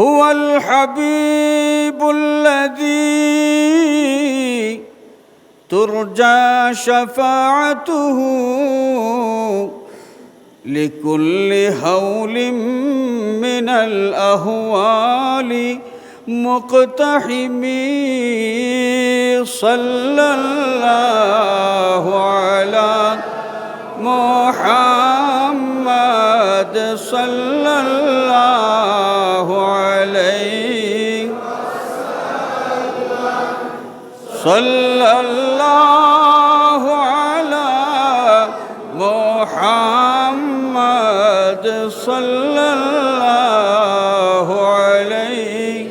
هو الحبيب الذي ترجى شفاعته لكل هول من الأهوال مقتحم صلى الله على محمد. صلى الله صلى الله على محمد صلى الله عليه.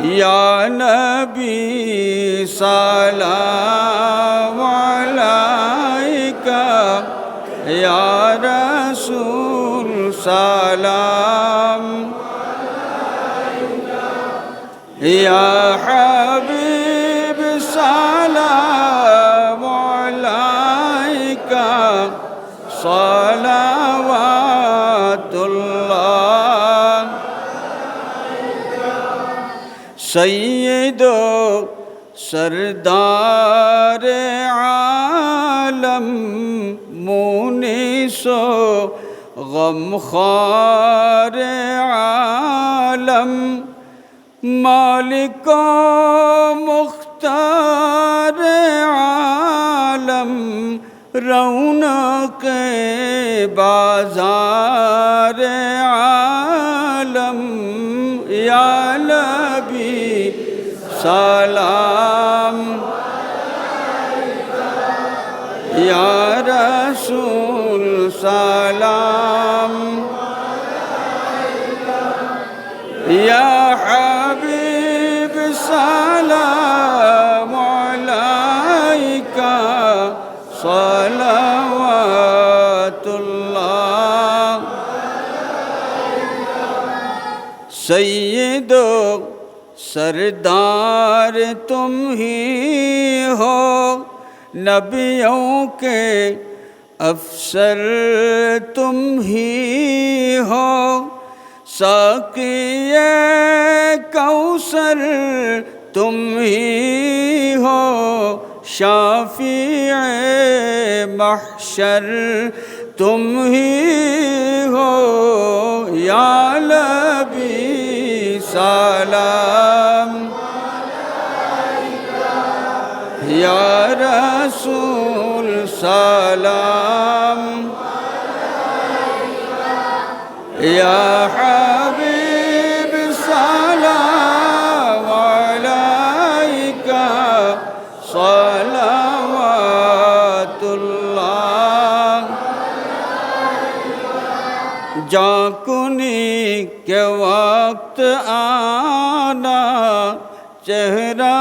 يا نبي سلام عليك. يا رسول سلام يا حبيب سلام عليك. صلوات الله. سيد سردار عالم مونس غمخار عالم مالک مختار عالم رونق بازار عالم. یا نبی سلام. یا رسول سلام. يا حبيب سلام عليك. صلوات الله. سید سردار تم ہی ہو. نبیوں کے افسر تم ہی ہو. ساقی کوثر تم ہی ہو شافی محشر تم ہی ہو یا نبی سلام۔ یا رسول سلام۔ يا جاکنی کے وقت آنا چہرہ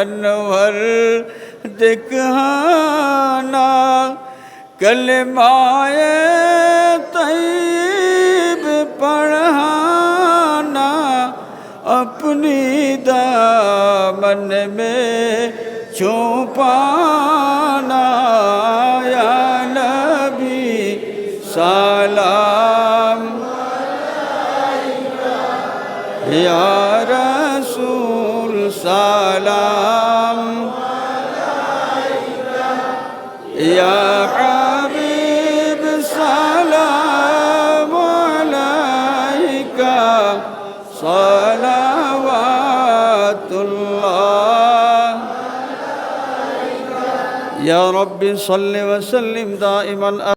انور دکھانا کلمائے طیب پڑھانا اپنی دامن میں چھپانا یا رسول سلام. یا حبیب سلام عليك. صلوات الله. يا رب صل وسلم دائما